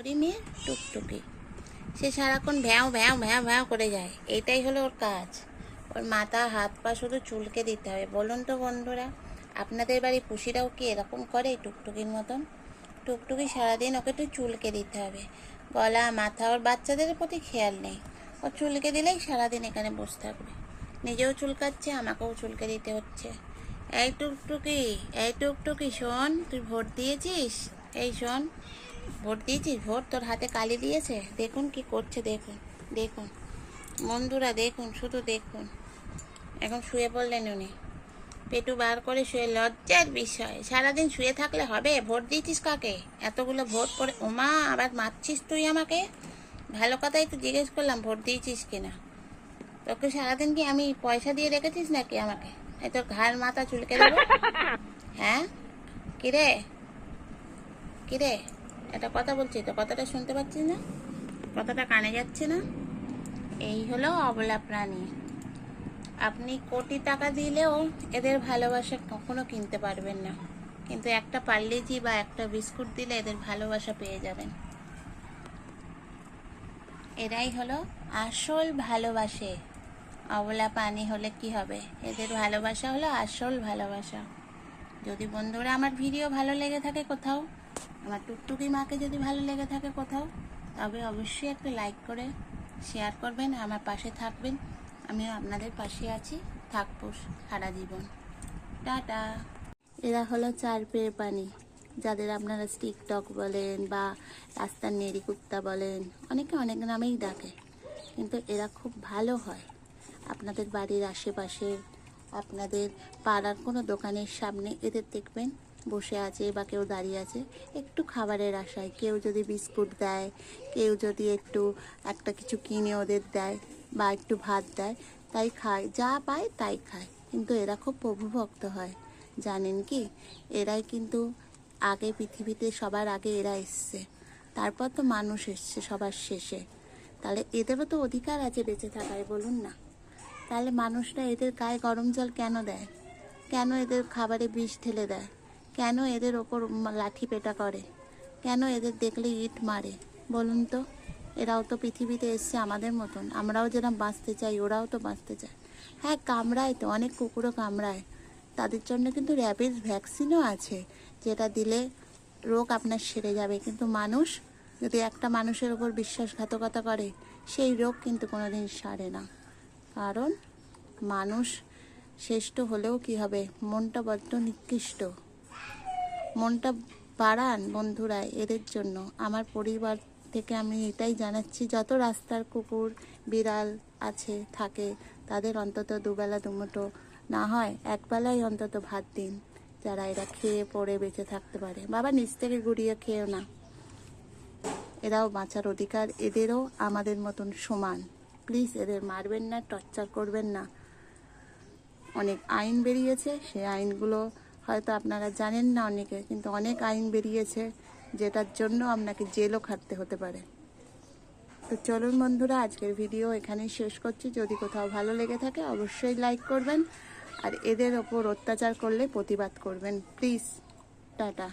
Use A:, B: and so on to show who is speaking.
A: করি নিয়ে টুকটুকি। সে সারাক্ষণ ভ্যাও ভ্যাও ভ্যাও ভ্যাও করে যায়। এটাই হলো ওর কাজ। ওর মাথা, হাত, পা শুধু চুলকে দিতে হবে। বলুন তো বন্ধুরা, আপনাদের বাড়ি পুষিরাও কি এরকম করে টুকটুকির মতন? টুকটুকি সারাদিন ওকে একটু চুলকে দিতে হবে। গলা, মাথা, ওর বাচ্চাদের প্রতি খেয়াল নেই। ও চুলকে দিলেই সারাদিন এখানে বসে থাকবে। নিজেও চুলকাচ্ছে আমাকেও চুলকে দিতে হচ্ছে। এই টুকটুকি এই টুকটুকি শোন, তুই ভোট দিয়েছিস? এই শোন ভোট দিয়েছিস? ভোট তোর হাতে কালি দিয়েছে? দেখুন কি করছে দেখুন দেখুন। বন্ধুরা দেখুন শুধু দেখুন। এখন শুয়ে পড়লেন উনি। পেটু বার করে শুয়ে লজ্জার বিষয়। সারাদিন শুয়ে থাকলে হবে? ভোট দিয়েছিস কাকে? এতগুলো ভোট করে ওমা আবার মারছিস তুই আমাকে? ভালো কথাই তো জিজ্ঞেস করলাম ভোট দিয়েছিস কিনা? তোকে সারাদিন কি আমি পয়সা দিয়ে রেখেছিস নাকি আমাকে? এই তোর ঘাড় মাথা চুলকে দেবো? হ্যাঁ? কিরে? কিরে? একটা কথা বলছি তো, কথাটা শুনতে পাচ্ছিস না? কথাটা কানে যাচ্ছে না? এই হলো অবলা প্রাণী। আপনি কোটি টাকা দিলেও এদের ভালোবাসা কখনো কিনতে পারবেন না। কিন্তু একটা পার্লেজি বা একটা বিস্কুট দিলে এদের ভালোবাসা পেয়ে যাবেন। এরাই হলো আসল ভালোবাসে। অবলা পানি হলে কি হবে? এদের ভালোবাসা হলো আসল ভালোবাসা। যদি বন্ধুরা আমার ভিডিও ভালো লেগে থাকে কোথাও আমার টুকটুকি মাকে যদি ভালো লেগে থাকে কোথাও, তবে অবশ্যই একটা লাইক করে শেয়ার করবেন, আমার পাশে থাকবেন। আমিও আপনাদের পাশে আছি, থাকব সারা জীবন। টাটা। এরা হলো চার পেয়ে পানি, যাদের আপনারা স্টিক টক বলেন বা রাস্তার নেড়ি কুত্তা বলেন, অনেকে অনেক নামেই ডাকে, কিন্তু এরা খুব ভালো হয়। আপনাদের বাড়ির আশেপাশে আপনাদের পাড়ার কোনো দোকানের সামনে এদের দেখবেন বসে আছে বা কেউ দাঁড়িয়ে আছে, একটু খাবারের আশায়। কেউ যদি বিস্কুট দেয়, কেউ যদি একটু একটা কিছু কিনে ওদের দেয় বা একটু ভাত দেয়, তাই খায়। যা পায় তাই খায়। কিন্তু এরা খুব প্রভুভক্ত হয়। জানেন কি? এরাই কিন্তু আগে পৃথিবীতে সবার আগে এরা এসছে। তারপর তো মানুষ এসছে সবার শেষে। তাহলে এদেরও তো অধিকার আছে বেঁচে থাকায় বলুন না। তাহলে মানুষরা এদের গায়ে গরম জল কেন দেয়? কেন এদের খাবারে বিষ ঢেলে দেয়? কেন এদের ওপর লাঠি পেটা করে? কেন এদের দেখলে ইট মারে? বলুন তো, এরাও তো পৃথিবীতে এসছে আমাদের মতন। আমরাও যেরকম বাঁচতে চাই, ওরাও তো বাঁচতে চায়। হ্যাঁ কামড়ায় তো, অনেক কুকুরও কামড়ায়। তাদের জন্য কিন্তু র্যাবিস ভ্যাকসিনও আছে, যেটা দিলে রোগ আপনার সেরে যাবে। কিন্তু মানুষ, যদি একটা মানুষের ওপর বিশ্বাসঘাতকতা করে, সেই রোগ কিন্তু কোনো দিন সারে না। কারণ মানুষ শ্রেষ্ঠ হলেও কি হবে? মনটা বড্ড নিকৃষ্ট। মনটা বাড়ান বন্ধুরা এদের জন্য। আমার পরিবার থেকে আমি এটাই জানাচ্ছি, যত রাস্তার কুকুর, বিড়াল আছে, থাকে, তাদের অন্তত দুবেলা দুমুটো না হয়, একবেলাই অন্তত ভাত দিন, যারা এরা খেয়ে পড়ে বেঁচে থাকতে পারে। বাবা, নিচ থেকে গুড়িয়ে খেয়েও না। এরাও বাঁচার অধিকার, এদেরও আমাদের মতন সমান। প্লিজ, এদের মারবেন না, টর্চার করবেন না। অনেক আইন বেরিয়েছে সেই আইনগুলো হয়তো আপনারা জানেন না অনেকে, কিন্তু অনেক আইন বেরিয়েছে যেটার জন্য আপনাকে জেলও খাটতে হতে পারে। তো চলুন বন্ধুরা, আজকের ভিডিও এখানেই শেষ করছি। যদি কোথাও ভালো লেগে থাকে, অবশ্যই লাইক করবেন। আর এদের ওপর অত্যাচার করলে প্রতিবাদ করবেন। Please, tata.